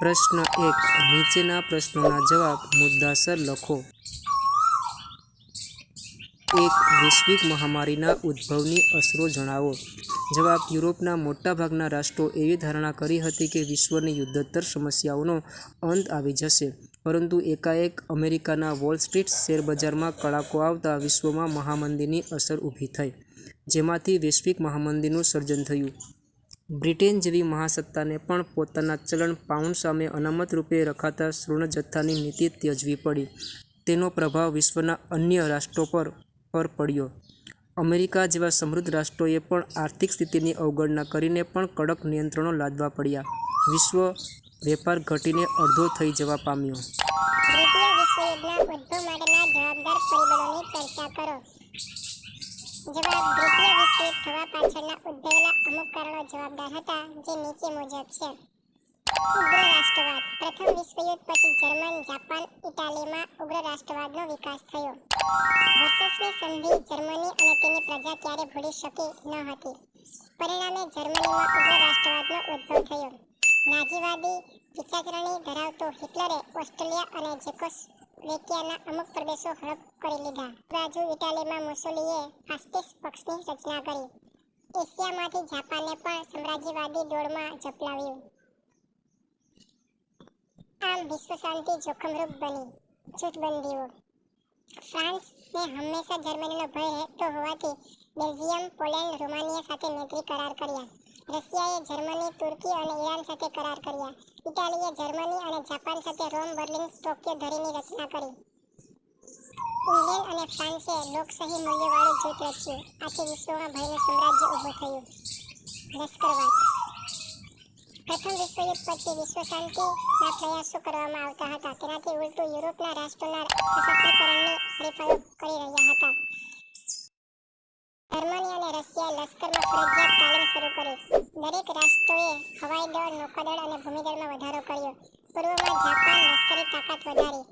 પ્રશ્ન એક. નીચેના પ્રશ્નોના જવાબ મુદ્દાસર લખો. એક, વૈશ્વિક મહામારીના ઉદ્ભવની અસરો જણાવો. જવાબ, યુરોપના મોટાભાગના રાષ્ટ્રો એવી ધારણા કરી હતી કે વિશ્વની યુદ્ધોત્તર સમસ્યાઓનો અંત આવી જશે. પરંતુ એકાએક અમેરિકાના વોલ સ્ટ્રીટ શેરબજારમાં કડાકો આવતા વિશ્વમાં મહામંદીની અસર ઊભી થઈ, જેમાંથી વૈશ્વિક મહામંદીનું સર્જન થયું. બ્રિટેન જેવી મહાસત્તાને પણ પોતાના ચલણ પાઉન્ડ સામે અનામત રૂપે રખાતા ઋણ જથ્થાની નીતિ ત્યજવી પડી. તેનો પ્રભાવ વિશ્વના અન્ય રાષ્ટ્રો પર પર પડ્યો. અમેરિકા જેવા સમૃદ્ધ રાષ્ટ્રોએ પણ આર્થિક સ્થિતિની અવગણના કરીને પણ કડક નિયંત્રણો લાદવા પડ્યા. વિશ્વ વેપાર ઘટીને અડધો થઈ જવા પામ્યો. દ્વિતીય વિશ્વયુદ્ધના ઉદ્ભવ માટેના જવાબદાર પરિબળોની ચર્ચા કરો. જવાબ દ્વિતીય વિસ્તૃત થવા પાછળના ઉદ્ભવેલા અમુક કારણો જવાબદાર હતા, જે નીચે મુજબ છે. ઉગ્ર રાષ્ટ્રવાદ. પ્રથમ વિશ્વયુદ્ધ પછી જર્મન, જાપાન, ઇટાલીમાં ઉગ્ર રાષ્ટ્રવાદનો વિકાસ થયો. વર્સસની સંધિ જર્મની અને તેની પ્રજા ક્યારે ભૂલી શકી ન હતી. પરિણામે જર્મનીમાં ઉગ્ર રાષ્ટ્રવાદનો ઉદ્ભવ થયો. નાજીવાદી વિચારસરણી ધરાવતો હિટલરે ઓસ્ટ્રેલિયા અને ચેકોસ્લોવેકિયાના અમુક પ્રદેશો હડપ કરી લીધા. બાજુ ઇટાલીમાં મુસોલીએ ફાસ્ટિસ્ટ પક્ષની રચના કરી. એશિયામાંથી જાપાને પણ સામ્રાજ્યવાદી દોડમાં ઝપલાવ્યું. આમ વિશ્વ શાંતિ જોખમરૂપ બની, જૂથબંધીઓ. ફ્રાન્સને હંમેશા જર્મનીનો ભય રહેતો હોવાથી બેલ્જિયમ, પોલેન્ડ, રોમાનિયા સાથે મૈત્રી કરાર કર્યા. રશિયાએ જર્મની, તુર્કી અને ઈરાન સાથે કરાર કર્યા. ઇટાલીએ જર્મની અને જાપાન સાથે રોમ, બર્લિન, ટોક્યો ધરીની રચના કરી. ઇંગ્લેન્ડ અને ફ્રાન્સે લોકશાહી મૂલ્યવાળું જૂથ રચ્યું. આથી વિશ્વમાં ભયનું સામ્રાજ્ય ઊભું થયું. લશ્કરવાદ પ્રથમ વિશ્વયુદ્ધ પછી વિશ્વ શાંતિના પ્રયાસો કરવામાં આવતા હતા. તેનાથી ઉલટું યુરોપના રાષ્ટ્રોના સશક્તિકરણની હરીફાઈઓ કરી રહ્યા હતા. જર્મની અને રશિયાએ લશ્કરમાં ફરજિયાત તાલીમ શરૂ કરી. દરેક રાષ્ટ્રોએ હવાઈ દળ, નૌકાદળ અને ભૂમિદળમાં વધારો કર્યો. પૂર્વમાં જાપાન લશ્કરી તાકાત વધારી.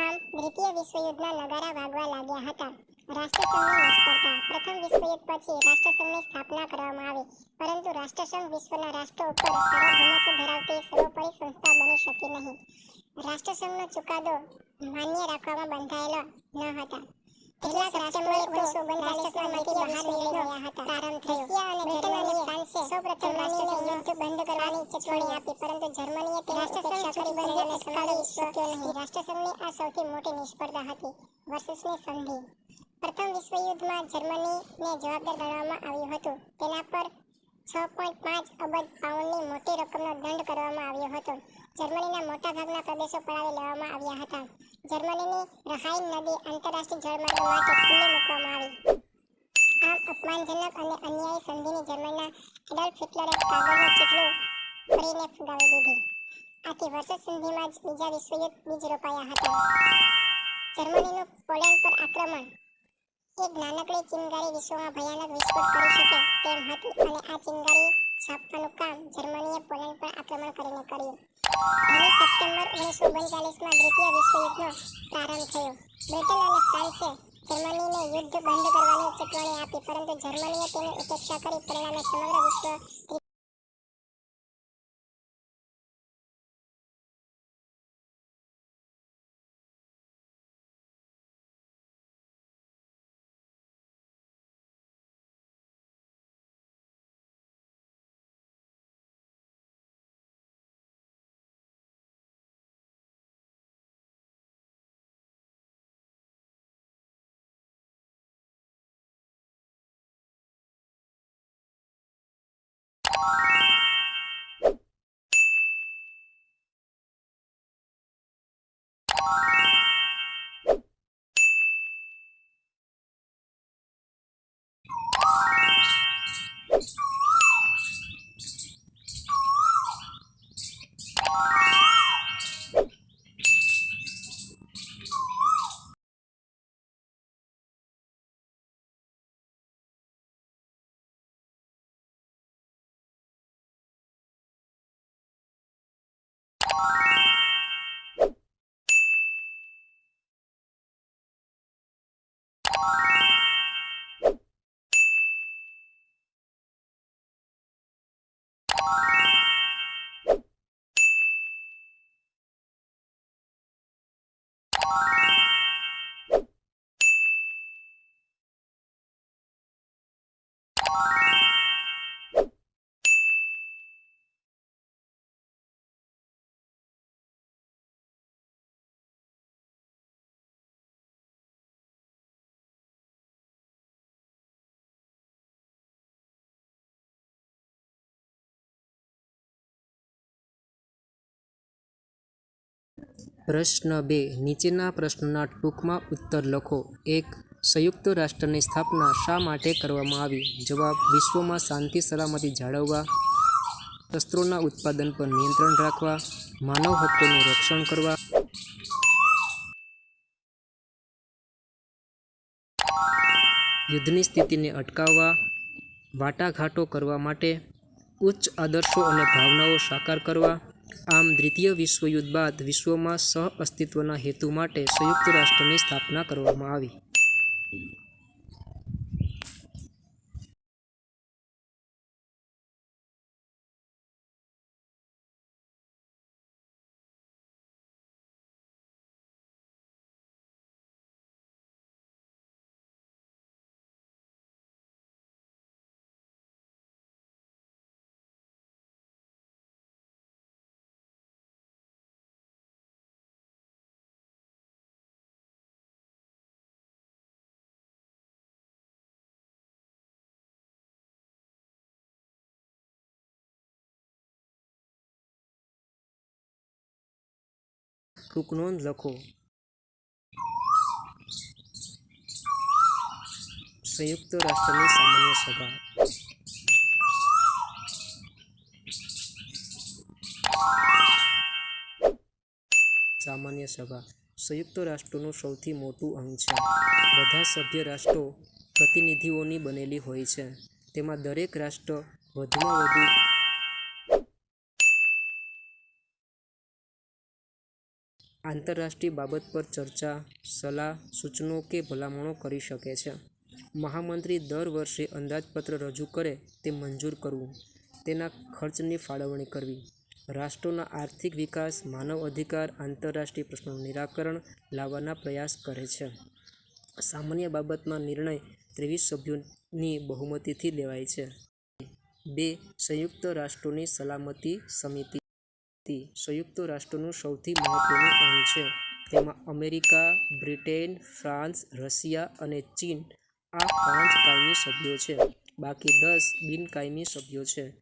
આમ, દ્વિતીય વિશ્વયુદ્ધના નગારા વાગવા લાગ્યા હતા. રાષ્ટ્રસંઘની નિષ્ફળતા. પ્રથમ વિશ્વયુદ્ધ પછી રાષ્ટ્રસંઘની સ્થાપના કરવામાં આવી. પરંતુ રાષ્ટ્રસંઘ વિશ્વના રાષ્ટ્રો ઉપર સાર્વભૌમત્વ ધરાવતી સર્વોપરી સંસ્થા બની શકી નહીં. રાષ્ટ્રસંઘનો ચુકાદો માન્ય રાખવામાં બંધાયેલો ન હતા. કેટલાક રાષ્ટ્રોએ ઓગણીસો ઓગણચાલીસમાંથી બહાર નીકળી ગયા હતા. પ્રારંભ થયો. રશિયા અને ફ્રાન્સે સૌપ્રથમ રાષ્ટ્રને યુદ્ધ બંધ કરવાની ચેતવણી આપી પરંતુ જર્મનીએ તેની ઉપેક્ષા કરી બંનેને સંભાળી શક્યો નહીં. રાષ્ટ્રસંઘની આ સૌથી મોટી નિષ્ફળતા હતી વર્ષસની સંધિ. પ્રથમ વિશ્વયુદ્ધમાં જર્મનીને જવાબદાર ગણવામાં આવ્યું હતું. તેના પર છ પોઈન્ટ પાંચ અબજ પાઉન્ડની મોટી રકમનો દંડ કરવામાં આવ્યો હતો. જર્મનીના મોટાભાગના પ્રદેશો પડાવી લેવામાં આવ્યા હતા. જર્મનીની રહાઇન નદી આંતરરાષ્ટ્રીય જળમાર્ગ માટે ખુલ્લી મૂકવામાં આવી આમ અપમાનજનક અને અન્યાયી સંધિની જર્મનના એડલ્ફ હિટલરે કાગળનો ચીકલો ફરીને ફુગાવી દીધી આથી વર્ષ સંધિમાં જ બીજા વિશ્વયુદ્ધ બીજ રોપાયા હતા જર્મનીનું પોલેન્ડ પર આક્રમણ એક નાનકડી ચિનગારી વિશ્વમાં ભયાનક વિસ્ફોટ કરી શકે તેમ હતી અને આ ચિનગારી છાપવાનું કામ જર્મનીએ પોલેન્ડ પર આક્રમણ કરીને કર્યું પહેલી સપ્ટેમ્બર ઓગણીસો ઓગણચાલીસમાં દ્વિતીય વિશ્વયુદ્ધનો પ્રારંભ થયો. બ્રિટન અને ફ્રાન્સે યુદ્ધ બંધ કરવાની ચેતવણી આપી, પરંતુ જર્મનીએ તેની ઉપેક્ષા કરી પરિણામે સમગ્ર વિશ્વ you you પ્રશ્ન બે. નીચેના પ્રશ્નના ટૂંકમાં ઉત્તર લખો. એક, સંયુક્ત રાષ્ટ્રની સ્થાપના શા માટે કરવામાં આવી? જવાબ, વિશ્વમાં શાંતિ સલામતી જાળવવા. શસ્ત્રોના ઉત્પાદન પર નિયંત્રણ રાખવા. માનવ હકોનું રક્ષણ કરવા. યુદ્ધની સ્થિતિને અટકાવવા. વાટાઘાટો કરવા માટે ઉચ્ચ આદર્શો અને ભાવનાઓ સાકાર કરવા. આમ દ્વિતીય વિશ્વયુદ્ધ બાદ વિશ્વમાં સહ અસ્તિત્વના હેતુ માટે સંયુક્ત રાષ્ટ્રની સ્થાપના કરવામાં આવી. ટૂંક નોંધ લખો સંયુક્ત રાષ્ટ્રની સામાન્ય સભા સામાન્ય સભા સંયુક્ત રાષ્ટ્રોનું સૌથી મોટું અંગ છે. બધા સભ્ય રાષ્ટ્રો પ્રતિનિધિઓની બનેલી હોય છે. તેમાં દરેક રાષ્ટ્ર વધુમાં વધુ આંતરરાષ્ટ્રીય બાબત પર ચર્ચા, સલાહ, સૂચનો કે ભલામણો કરી શકે છે. મહામંત્રી દર વર્ષે અંદાજપત્ર રજૂ કરે તે મંજૂર કરવું, તેના ખર્ચની ફાળવણી કરવી, રાષ્ટ્રોના આર્થિક વિકાસ, માનવ અધિકાર, આંતરરાષ્ટ્રીય પ્રશ્નોનું નિરાકરણ લાવવાના પ્રયાસ કરે છે. સામાન્ય બાબતમાં નિર્ણય ત્રેવીસ સભ્યોની બહુમતીથી લેવાય છે. બે, સંયુક્ત રાષ્ટ્રોની સલામતી સમિતિ સંયુક્ત રાષ્ટ્રનું સૌથી મહત્વનું અંગ છે. તેમાં અમેરિકા, બ્રિટેન, ફ્રાન્સ, રશિયા અને ચીન આ પાંચ કાયમી સભ્યો છે. બાકી દસ બિનકાયમી સભ્યો છે.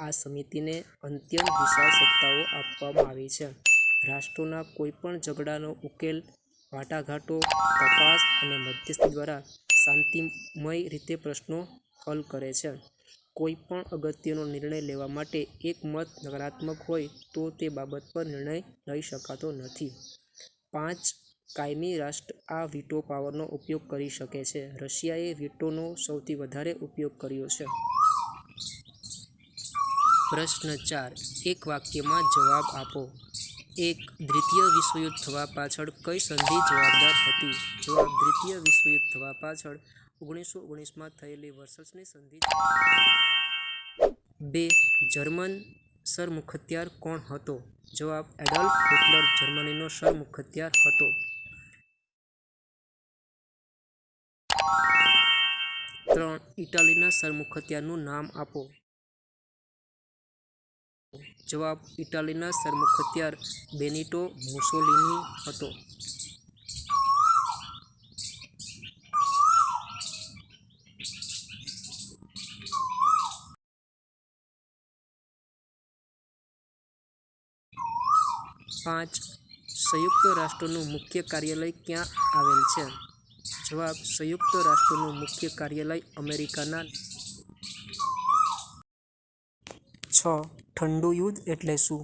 આ સમિતિને અત્યંત વિશાળ સત્તાઓ આપવામાં આવી છે. રાષ્ટ્રોના કોઈપણ ઝઘડાનો ઉકેલ, વાટાઘાટો, તપાસ અને મધ્યસ્થી દ્વારા શાંતિમય રીતે પ્રશ્નો હલ કરે છે. કોઈ પણ અગત્યનો નિર્ણય લેવા માટે એક મત નકારાત્મક હોય તો તે બાબત પર નિર્ણય લઈ શકાતો નથી. પાંચ, કાયમી રાષ્ટ્ર આ વીટો પાવરનો ઉપયોગ કરી શકે છે. રશિયાએ વીટોનો સૌથી વધારે ઉપયોગ કર્યો છે. પ્રશ્ન ચાર, એક વાક્યમાં જવાબ આપો. એક, દ્વિતીય વિશ્વયુદ્ધ થવા પાછળ કઈ સંધિ જવાબદાર હતી? જવાબ, દ્વિતીય વિશ્વયુદ્ધ થવા પાછળ ઓગણીસો ઓગણીસમાં થયેલી વર્સલ્સની સંધિ બે જર્મન સરમુખત્યાર કોણ હતો? જવાબ એડોલ્ફ હિટલર, જર્મનીનો સરમુખત્યાર હતો. ત્રણ, ઇટાલીના સરમુખત્યારનું નામ આપો. જવાબ, ઇટાલીના સરમુખત્યાર બેનિટો મુસોલિની હતો. પાંચ સંયુક્ત રાષ્ટ્રનું મુખ્ય કાર્યાલય ક્યાં આવેલ છે? જવાબ, સંયુક્ત રાષ્ટ્રનું મુખ્ય કાર્યાલય અમેરિકાના છ. ઠંડુ યુદ્ધ એટલે શું?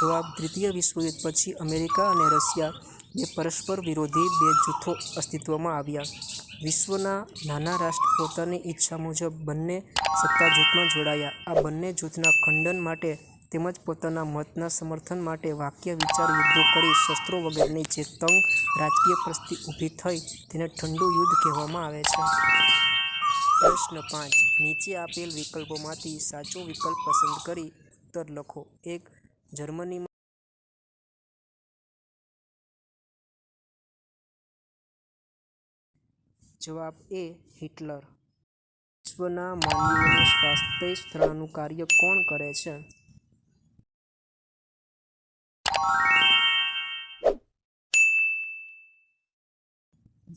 જવાબ, દ્વિતીય વિશ્વયુદ્ધ પછી અમેરિકા અને રશિયા બે પરસ્પર વિરોધી બે જૂથો અસ્તિત્વમાં આવ્યા. વિશ્વના નાના રાષ્ટ્ર પોતાની ઈચ્છા મુજબ બંને સત્તા જૂથમાં જોડાયા. આ બંને જૂથના ખંડન માટે તેમજ પોતાના મતના સમર્થન માટે વાક્ય, વિચાર, યુદ્ધો કરી શસ્ત્રો વગેરેની જે તંગ રાજકીય પરિસ્થિતિ ઊભી થઈ તેને ઠંડુ યુદ્ધ કહેવામાં આવે છે. પ્રશ્ન પાંચ. નીચે આપેલ વિકલ્પોમાંથી સાચો વિકલ્પ પસંદ કરી ઉત્તર લખો. એક, જર્મનીમાં જવાબ એ, હિટલર. વિશ્વના માનવીઓનું સ્વાસ્થ્ય સુધારવાનું કાર્ય કોણ કરે છે?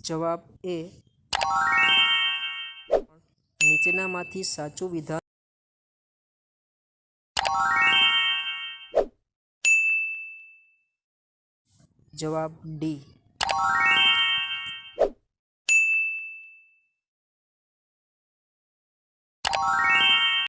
જવાબ એ, નીચેનામાંથી સાચું વિધાન જવાબ ડી.